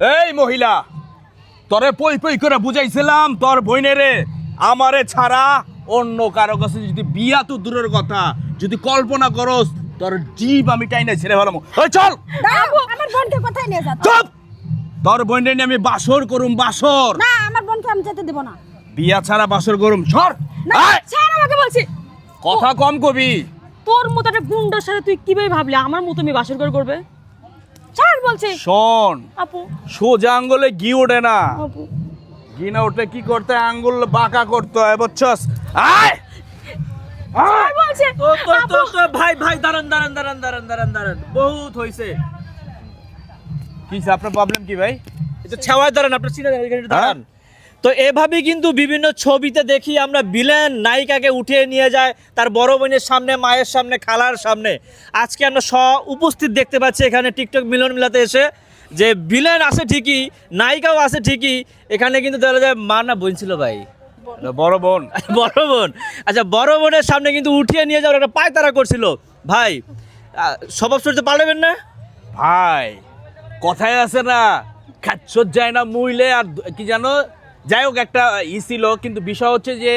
এই মহিলা তোরে পই পই করে বুঝাইছিলাম তোর বইনেরে আমারে ছাড়া অন্য কারও কাছে যদি বিয়া তো দূরের কথা যদি কল্পনা করস তোর জীব আমি টাইনে ছেড়ে ফেলাম। ওই চল! আমার বোনকে কোথায় নিয়ে যাচ্ছ? চুপ! তোর বইনে নিয়ে আমি বাসর করুম বাসর। না আমার বোনকে আমি যেতে দেবো না। বিয়া ছাড়া বাসর করুম সর! না ছাড় আমাকে বলছি। কথা কম কবি। তোর মতো একটা গুন্ডার সাথে তুই কীভাবে ভাবলি? আমার মতো আমি বাসর ঘর করবে? বলছি? শোন আপু। সোজা আঙ্গুলে ঘি ওঠে না। আপু। ঘি না ওঠে কি করতে? আঙ্গুল বাঁকা করতে হয় বুঝছস? আয়! আয়! বলছে তো তো তো তো ভাই ভাই দাঁড়ান দাঁড়ান দাঁড়ান দাঁড়ান দাঁড়ান দাঁড়ান। বহুত হইছে। কি আপনার প্রবলেম কি ভাই? এটা ছাওয়ায় দাঁড়ান আপনার চিনে দাঁড়ান। তো এভাবে কিন্তু বিভিন্ন ছবিতে দেখি আমরা বিলেন নায়িকাকে উঠিয়ে নিয়ে যায় তার বড় বোনের সামনে মায়ের সামনে খালার সামনে। আজকে আমরা স উপস্থিত দেখতে পাচ্ছি এখানে টিকটক মিলন মিলাতে এসে যে বিলেন আছে ঠিকই নায়িকাও আছে ঠিকই এখানে কিন্তু দেখা যায় মা না বোন ছিল ভাই? বড় বোন। বড় বোন। আচ্ছা বড় বোনের সামনে কিন্তু উঠিয়ে নিয়ে যাওয়ার একটা পায়তারা করছিল। ভাই স্বভাব চরিত্র পাল্টাবেন না? ভাই কথায় আছে না খাচ্ছর যায় না মুইলে আর কি জানো? যাই হোক একটা ই ছিল কিন্তু বিষয় হচ্ছে যে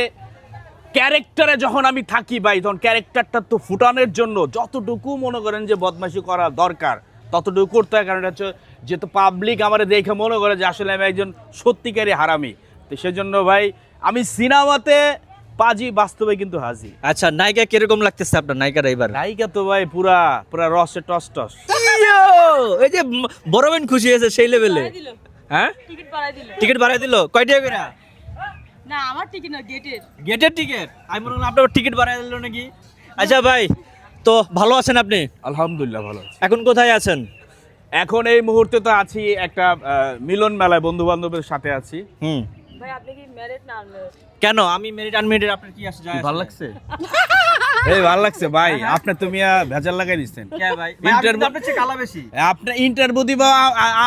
ক্যারেক্টারে যখন আমি থাকি ভাই তখন ক্যারেক্টারটা তো ফুটানোর জন্য যতটুকু মনে করেন যে বদমাশি করা দরকার ততটুকু করতে হয়। কারণ এটা হচ্ছে যেহেতু পাবলিক আমার দেখে মনে করে যে আসলে আমি একজন সত্যিকারী হারামি। তো সেজন্য ভাই আমি সিনেমাতে পাজি বাস্তবে কিন্তু হাজি। আচ্ছা নায়িকা কীরকম লাগতেছে আপনার নায়িকার এবার? নায়িকা তো ভাই পুরা পুরা রসে টস টস! এই যে বড় বোন খুশি হয়েছে সেই লেভেলে হ্যাঁ? টিকিট বাড়াই দিল। টিকিট বাড়াই দিল? কয় টাকা করে? না আমার টিকিট না গেটের। গেটের টিকিট? আমি মনে আপনার টিকিট বাড়াই দিল নাকি? আচ্ছা ভাই তো ভালো আছেন আপনি? আলহামদুলিল্লাহ ভালো এখন কোথায় আছেন? এখন এই মুহূর্তে তো আছি একটা মিলন মেলায় বন্ধু বান্ধবের সাথে আছি। হুম। ভাই আপনি কি ম্যারিড না কেন? আমি মেরিট আনমেরিট আপনার কি আসে যায় ভালো লাগছে? এই ভালো লাগছে ভাই। আপনি তুমি ভেজাল লাগাই দিচ্ছেন ভাই? আপনার ইন্টারভিউ দিবা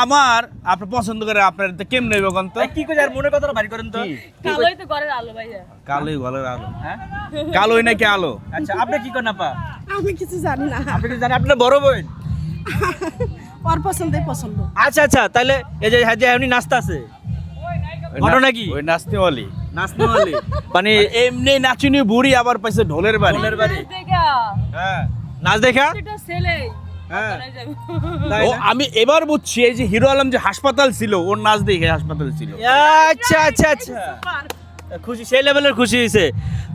আমার আপনি পছন্দ করে আপনার তো কেমন নেবে কোন তো? কি করে আর মনের কথাটা বাড়ি করেন তো? কালোই তো ঘরের আলো ভাইয়া কালোই ভালো আলো। হ্যাঁ? কালোই নাকি আলো? আচ্ছা আপনি কি করেন আপা? আমি কিছু জানি না। আপনি কি জানেন? আপনার বড় বোন? ওর পছন্দই পছন্দ। আচ্ছা আচ্ছা তাহলে এই যে হ্যাঁ যে এমনি নাস্তা আছে ঘটনা কি? ওই নাচতে বলি নাচতে মানে এমনি নাচুনি বুড়ি আবার পাইছে ঢোলের বাড়ি। ঢোলের বাড়ি। নাচ দেখা। হ্যাঁ। নাচ দেখা? এটা ছেলে। হ্যাঁ। ও আমি এবার বুঝছি এই যে হিরো আলম যে হাসপাতাল ছিল ওর নাচ দেখে হাসপাতাল ছিল। আচ্ছা আচ্ছা আচ্ছা। খুশি সেই লেভেলের খুশি হয়েছে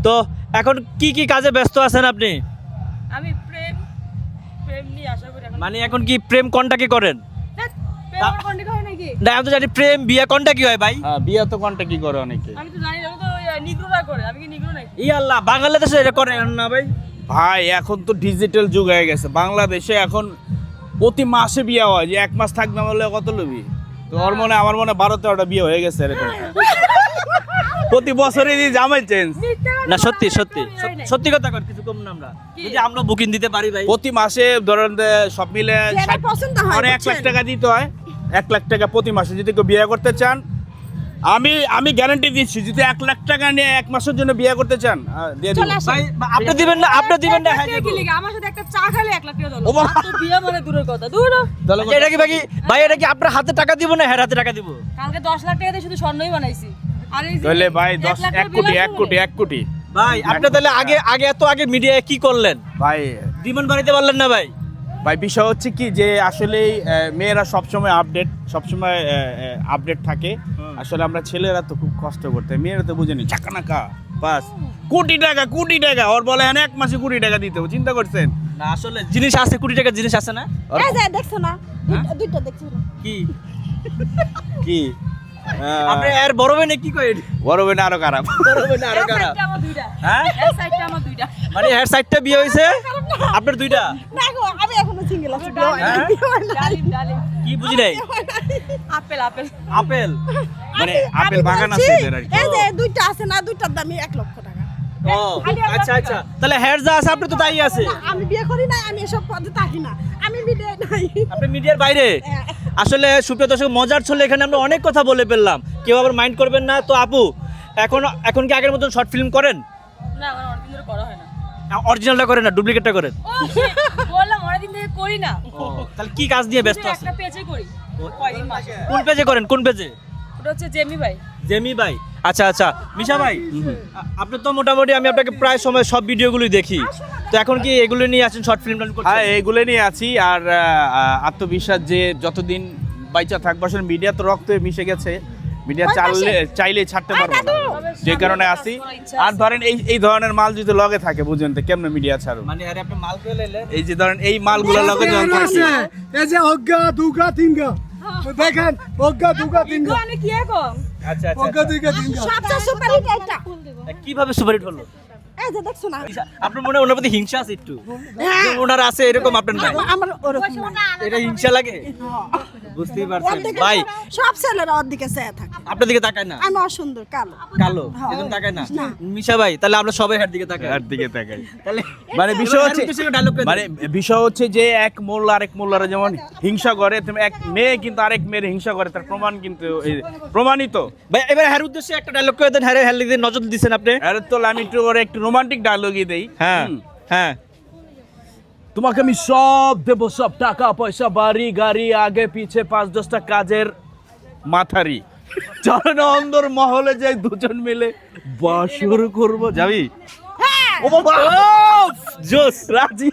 তো এখন কি কি কাজে ব্যস্ত আছেন আপনি? আমি প্রেম প্রেম নিয়ে আশা করি মানে এখন কি প্রেম কোনটা কি করেন না আমি তো জানি প্রেম বিয়ে কোনটা কি হয় ভাই? হ্যাঁ, বিয়া তো কোনটা কি করে অনেকে? আমি তো জানি না তো নিগ্রোরা করে আমি কি নিগ্রো নাকি? ই আল্লাহ বাংলাদেশে এটা করে না ভাই? ভাই এখন তো ডিজিটাল যুগ হয়ে গেছে। বাংলাদেশে এখন প্রতি মাসে বিয়ে হয় যে এক মাস থাকবে বলে কত লবি? তো ওর মনে আমার মনে বারো তেরোটা বিয়ে হয়ে গেছে এরকম। প্রতি বছরই দিয়ে জামাই চেঞ্জ না সত্যি সত্যি সত্যি- কথা কর কিছু কম না আমরা। যদি আমরা বুকিং দিতে পারি ভাই। প্রতি মাসে ধরেন সব মিলে পছন্দ হয়, মানে এক লাখ টাকা দিতে হয়। এক লাখ টাকা প্রতি মাসে যদি কেউ বিয়ে করতে চান আমি আমি গ্যারান্টি দিচ্ছি যদি এক লাখ টাকা নিয়ে এক মাসের জন্য বিয়ে করতে চান দিয়ে আপনি দিবেন না আপনি দিবেন না হ্যাঁ? আমার সাথে একটা চা খেলে এক লাখ টাকা দিলো ও বাবা। আর তো বিয়ে মানে দূরের কথা দূর তাহলে এটা কি ভাই ভাই এটা কি আপনার হাতে টাকা দিব না হ্যাঁ হাতে টাকা দিব? কালকে দশ লাখ টাকা দিয়ে শুধু স্বর্ণই বানাইছি। আর তাহলে ভাই এক দশ লাখ এক টাকা কোটি এক কোটি। এক কোটি। ভাই আপনি তাহলে আগে আগে এত আগে মিডিয়ায় কি করলেন? ভাই ডিমান্ড বাড়িতে পারলেন না ভাই? ভাই বিষয় হচ্ছে কি যে আসলে মেয়েরা সবসময় আপডেট সবসময় আপডেট থাকে। আসলে আমরা ছেলেরা তো খুব কষ্ট করতে মেয়েরা তো বুঝেনি চাকা নাকা বাস। কোটি টাকা কোটি টাকা। ওর বলে হ্যাঁ এক মাসে কোটি টাকা দিতে হবে। চিন্তা করছেন? না আসলে জিনিস আছে কোটি টাকার জিনিস আছে না? দেখছ না? দুইটা- দুইটা দেখছ না? কি? কি? আপনি এর বড় বেনে কি কই বড় বেনে আরও খারাপ। বড় বেনে আরও খারাপ। দুইটা। হ্যাঁ? এর সাইডটা আমার দুইটা। মানে এর সাইডটা বিয়ে হইছে আপনার দুইটা? না গো আমি এখনও সিঙ্গেল আছি। হয়? হ্যাঁ? হয়। ডালিম ডালিম কি বুঝি নাই? Apple apple. আপেল? মানে আপেল বাগান আছে এদের আর কি। এই যে দুইটা আছে না দুইটার দামই এক লক্ষ টাকা। ও আচ্ছা আচ্ছা। তাহলে হেয়ার যা আছে আপনি তো তাই আছে। আমি বিয়ে করি নাই আমি এসব পদে থাকি না। আমি বিয়ে নাই। আপনি মিডিয়ার বাইরে? হ্যাঁ। আসলে সুপ্রিয় দর্শক মজার ছলে এখানে আমরা অনেক কথা বলে ফেললাম। কেউ আবার মাইন্ড করবেন না। তো আপু এখন এখন কি আগের মতন শর্ট ফিল্ম করেন? না করা হয় না। অরিজিনালটা করেন না ডুপ্লিকেটটা করেন। ও বললাম অনেকদিন থেকে করি না। তাহলে কি কাজ নিয়ে ব্যস্ত শুধু একটা পেজে করি কোন পেজে করেন? কোন পেজে ওটা হচ্ছে জেমি ভাই। জেমি ভাই। আচ্ছা আচ্ছা। মিশা ভাই আপনি তো মোটামুটি আমি আপনাকে প্রায় সময় সব ভিডিওগুলোই দেখি। তো এখন কি এগুলো নিয়ে আছেন শর্ট ফিল্ম হ্যাঁ এইগুলো নিয়ে আছি। আর আত্মবিশ্বাস যে যতদিন বাইচা থাকব আসলে মিডিয়া তো রক্তে মিশে গেছে। মিডিয়া চাললে চাইলে ছাড়তে পারব না। যে কারণে আসি আর ধরেন এই এই ধরনের মাল যদি লগে থাকে বুঝেন তো কেমনে মিডিয়া ছাড়ুন মানে আরে আপনি মাল করে লাইলেন এই যে ধরেন এই মালগুলো লগে যখন থাকে। এই যে অজ্ঞা দুগা তিনগা। দেখেন অজ্ঞা দুগা তিনগা। আমি কি এখন আচ্ছা আচ্ছা, আচ্ছা। দুগা তিনগা সবচেয়ে সুপার হিট এটা কীভাবে সুপারহিট হলো? এই যে দেখছ না? আপনার মনে ওনার প্রতি হিংসা আছে একটু? ওনার আছে এরকম আপনার নাই আমার ওরকম এটা হিংসা লাগে? বুঝতেই পারছেন। ভাই সব ছেলেরা অর্ধেকে চেয়ে থাকে। আপনার দিকে তাকায় না? আমি অসুন্দর কালো। কালো? এজন্য তাকায় না? মিশা ভাই তাহলে আমরা সবাই হার দিকে তাকাই। আর দিকে তাকাই। তাহলে মানে বিষয় হচ্ছে মানে বিষয় হচ্ছে যে এক মোল্লা আরেক মোল্লারা যেমন হিংসা করে তেমন এক মেয়ে কিন্তু আরেক মেয়ের হিংসা করে তার প্রমাণ কিন্তু প্রমাণিত। ভাই এবার হ্যার উদ্দেশ্যে একটা ডায়লগ করে দেন। হ্যারে হ্যার লিখে নজর দিচ্ছেন আপনি? আর তো আমি একটু করে একটু রোমান্টিক ডায়লগই দেই। হ্যাঁ হ্যাঁ। তোমাকে আমি সব দেবো সব টাকা পয়সা বাড়ি গাড়ি আগে পিছে পাঁচ দশটা কাজের মাথারি। অন্দর মহলে যাই দুজন মিলে বাসর করব। যাবি? ও বাবা! জোস রাজি?